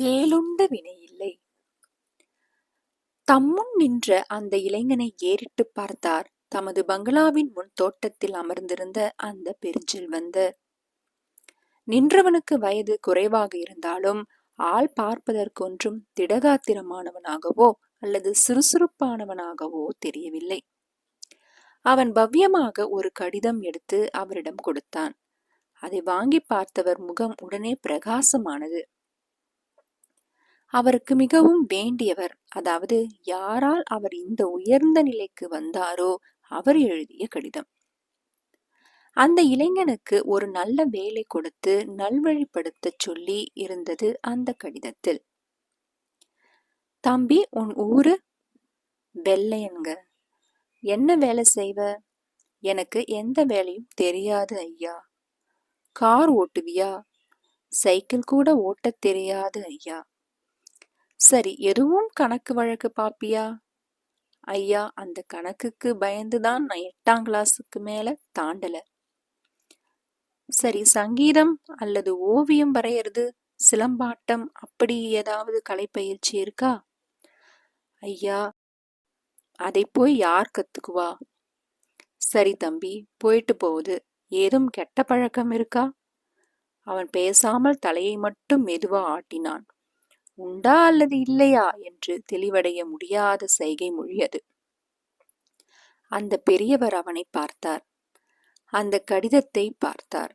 வேலுண்ட வினையில்லை. தம்முன் நின்ற அந்த இளைஞனை ஏறிட்டு பார்த்தார். தமது பங்களாவின் முன் தோட்டத்தில் அமர்ந்திருந்த அந்த பெருஞ்செல்வந்தர் நின்றவனுக்கு வயது குறைவாக இருந்தாலும் ஆள் பார்ப்பதற்கொன்றும் திடகாத்திரமானவனாகவோ அல்லது சுறுசுறுப்பானவனாகவோ தெரியவில்லை. அவன் பவ்யமாக ஒரு கடிதம் எடுத்து அவரிடம் கொடுத்தான். அதை வாங்கி பார்த்தவர் முகம் உடனே பிரகாசமானது. அவருக்கு மிகவும் வேண்டியவர். அதாவது யாரால் அவர் இந்த உயர்ந்த நிலைக்கு வந்தாரோ அவர் எழுதிய கடிதம். அந்த இளைஞனுக்கு ஒரு நல்ல வேலை கொடுத்து நல்வழிப்படுத்தச் சொல்லி இருந்தது அந்த கடிதத்தில். தம்பி உன் ஊரு வெள்ளையன்க. என்ன வேலை செய்வ? எனக்கு எந்த வேலையும் தெரியாது ஐயா. கார் ஓட்டுவியா? சைக்கிள் கூட ஓட்டத் தெரியாது ஐயா. சரி எதுவும் கணக்கு வழக்கு பாப்பியா? ஐயா அந்த கணக்குக்கு பயந்துதான் நான் எட்டாம் கிளாஸுக்கு மேல தாண்டல. சரி சங்கீதம் அல்லது ஓவியம் வரையறது சிலம்பாட்டம் அப்படி ஏதாவது கலைப்பயிற்சி இருக்கா? ஐயா அதை போய் யார் கத்துக்குவா? சரி தம்பி போயிட்டு போகுது. ஏதும் கெட்ட பழக்கம் இருக்கா? அவன் பேசாமல் தலையை மட்டும் மெதுவா ஆட்டினான். உண்டா அல்லது இல்லையா என்று தெளிவடைய முடியாத சைகை மொழியது. அந்த பெரியவர் அவனை பார்த்தார். அந்த கடிதத்தை பார்த்தார்.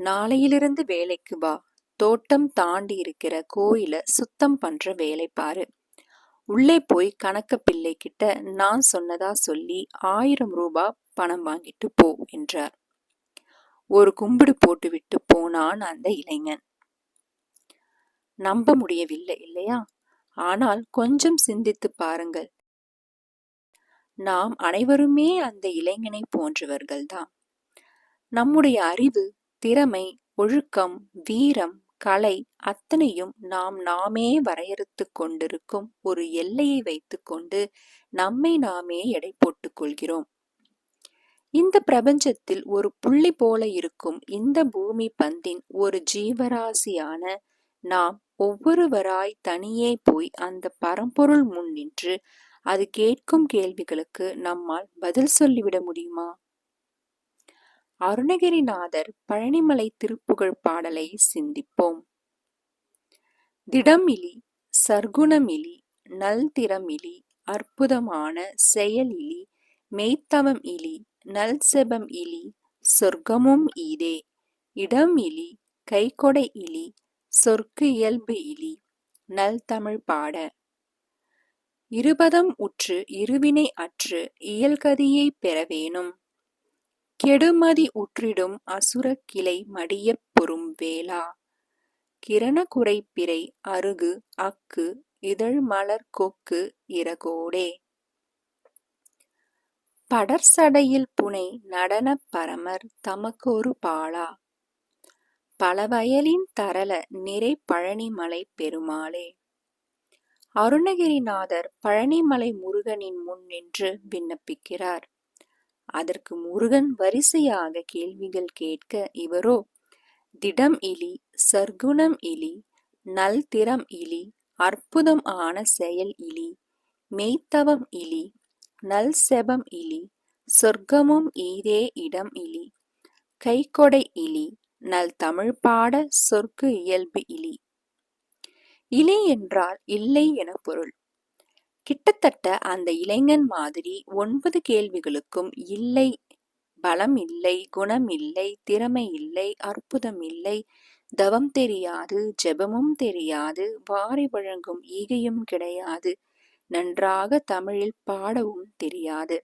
நாளையிலிருந்து வேலைக்கு வா. தோட்டம் தாண்டி இருக்கிற கோயில சுத்தம் பண்ற வேலை பாரு. உள்ளே போய் கணக்க பிள்ளை கிட்ட நான் சொன்னதா சொல்லி ஆயிரம் ரூபாய் பணம் வாங்கிட்டு போ என்றார். ஒரு கும்பிடு போட்டுவிட்டு போனான் அந்த இளைஞன். நம்ப முடியவில்லை இல்லையா? ஆனால் கொஞ்சம் சிந்தித்து பாருங்கள். நாம் அனைவருமே அந்த இளைஞனை போன்றவர்கள்தான் நம்முடைய அறிவு திறமை ஒழுக்கம் வீரம் கலை அத்தனையும் நாம் நாமே வரையறுத்துக் கொண்டிருக்கும் ஒரு எல்லையை வைத்துக்கொண்டு நம்மை நாமே எடை போட்டுக் கொள்கிறோம். இந்த பிரபஞ்சத்தில் ஒரு புள்ளி போல இருக்கும் இந்த பூமி பந்தின் ஒரு ஜீவராசியான நாம் ஒவ்வொருவராய் தனியே போய் அந்த பரம்பொருள் முன் நின்று அது கேட்கும் கேள்விகளுக்கு நம்மால் பதில் சொல்லிவிட முடியுமா? அருணகிரிநாதர் பழனிமலை திருப்புகழ் பாடலை சிந்திப்போம். திடமிலி சர்க்குணமிலி நல்திறமிலி அற்புதமான செயல் இலி மெய்த்தவம் இலி நல் செபம் இலி சொர்க்கமும் ஈதே இடம் இலி கைகொடை இலி சொற்கு இயல்பு இலி நல் தமிழ் பாட. இருபதம் உற்று இருவினை அற்று இயல்கதியை பெறவேனும் கெடுமதி உற்றிடும் அசுர கிளை மடியப் பொறும் வேளா. கிரண குறைப்பிரை அருகு அக்கு இதழ் மலர் கொக்கு இறகோடே படர்சடையில் புனை நடனப் பரமர் தமக்கொரு பாலா. பலவயலின் தரள நிறை பழனிமலை பெருமாளே. அருணகிரிநாதர் பழனிமலை முருகனின் முன் நின்று விண்ணப்பிக்கிறார். அதற்கு முருகன் வரிசையாக கேள்விகள் கேட்க இவரோ திடம் இலி சர்க்குணம் இலி நல்திறம் இலி அற்புதம் ஆன செயல் இலி மெய்த்தவம் இலி நல் செபம் இலி சொர்க்கமும் ஈதே இடம் இலி கைக்கொடை இலி நல் தமிழ் பாட சொற்கு இயல்பு இலி. இலி என்றால் இல்லை என பொருள். கிட்டத்தட்ட அந்த இளைஞன் மாதிரி ஒன்பது கேள்விகளுக்கும் இல்லை பலம் இல்லை குணம் இல்லை திறமை இல்லை அற்புதம் இல்லை தவம் தெரியாது ஜெபமும் தெரியாது வாரி வழங்கும் ஈகையும் கிடையாது நன்றாக தமிழில் பாடவும் தெரியாது.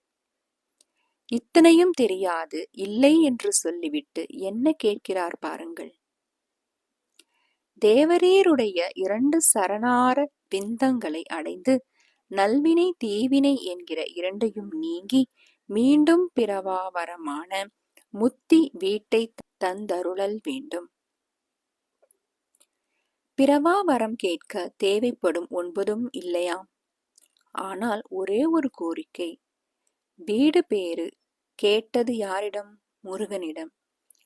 இத்தனையும் தெரியாது இல்லை என்று சொல்லிவிட்டு என்ன கேட்கிறார் பாருங்கள். தேவரீருடைய இரண்டு சரணார பிந்தங்களை அடைந்து நல்வினை தீவினை என்கிற இரண்டையும் நீங்கி மீண்டும் பிறவாவரமான முத்தி வீட்டை தந்தருளல் வேண்டும். பிறவா வரம் கேட்க தேவைப்படும் ஒன்பதும் இல்லையாம். ஆனால் ஒரே ஒரு கோரிக்கை வீடு பேரு கேட்டது யாரிடம்? முருகனிடம்.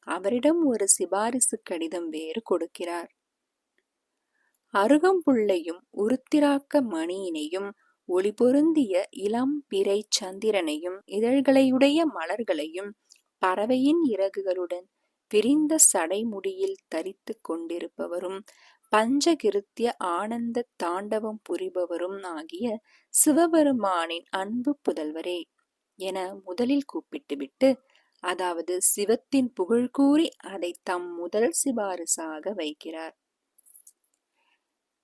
அவரிடம் ஒரு சிபாரிசு கடிதம் வேறு கொடுக்கிறார். அருகம்புள்ளையும் உருத்திராக்க மணியினையும் ஒளி பொருந்திய இளம் பிறை சந்திரனையும் இதழ்களையுடைய மலர்களையும் பறவையின் இறகுகளுடன் விரிந்த சடைமுடியில் தரித்து கொண்டிருப்பவரும் பஞ்சகிருத்திய ஆனந்த தாண்டவம் புரிபவரும் ஆகிய சிவபெருமானின் அன்பு புதல்வரே. என முதலில் கூப்பிட்டுவிட்டு அதாவது சிவத்தின் புகழ் கூறி அதை தம் முதல் சிபாரிசாக வைக்கிறார்.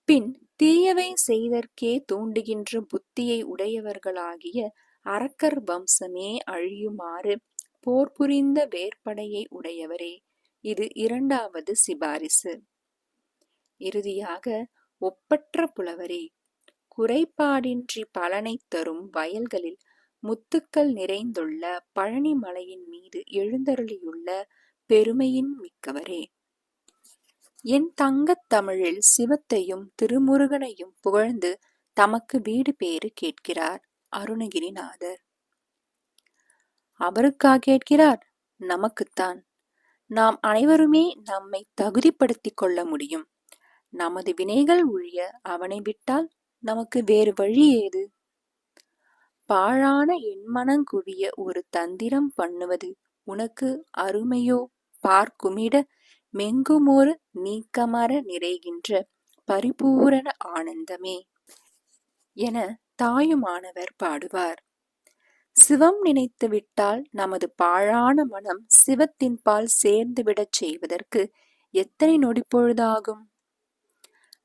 பின் தீயவை செய்தற்கே தூண்டுகின்ற புத்தியை உடையவர்களாகிய அரக்கர் வம்சமே அழியுமாறு போர் புரிந்த வேற்படையை உடையவரே இது இரண்டாவது சிபாரிசு. இறுதியாக ஒப்பற்ற புலவரே குறைபாடின்றி பலனை தரும் வயல்களில் முத்துக்கள் நிறைந்துள்ள பழனி மலையின் மீது எழுந்தருளியுள்ள பெருமையின் மிக்கவரே. என் தங்கத் தமிழில் சிவத்தையும் திருமுருகனையும் புகழ்ந்து தமக்கு வீடு பேறு கேட்கிறார் அருணகிரிநாதர். அவருக்கா கேட்கிறார்? நமக்குத்தான். நாம் அனைவருமே நம்மை தகுதிப்படுத்திக் கொள்ள முடியும். நமது வினைகள் ஒழிய அவனை விட்டால் நமக்கு வேறு வழி ஏது? பாழான என்மனங்குவிய ஒரு தந்திரம் பண்ணுவது உனக்கு அருமையோ? பார்க்குமிட மெங்குமொரு நீக்கமர நிறைகின்ற பரிபூரண ஆனந்தமே. என தாயுமானவர் பாடுவார். சிவம் நினைத்து விட்டால் நமது பாழான மனம் சிவத்தின் பால் சேர்ந்துவிடச் செய்வதற்கு எத்தனை நொடிப்பொழுதாகும்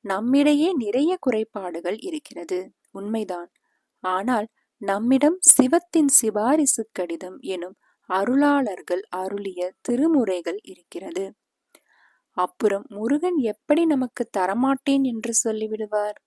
நம்மிடையே நிறைய குறைபாடுகள் இருக்கிறது. உண்மைதான். ஆனால் நம்மிடம் சிவத்தின் சிபாரிசு கடிதம் எனும் அருளாளர்கள் அருளிய திருமுறைகள் இருக்கிறது. அப்புறம் முருகன் எப்படி நமக்கு தரமாட்டேன் என்று சொல்லிவிடுவார்?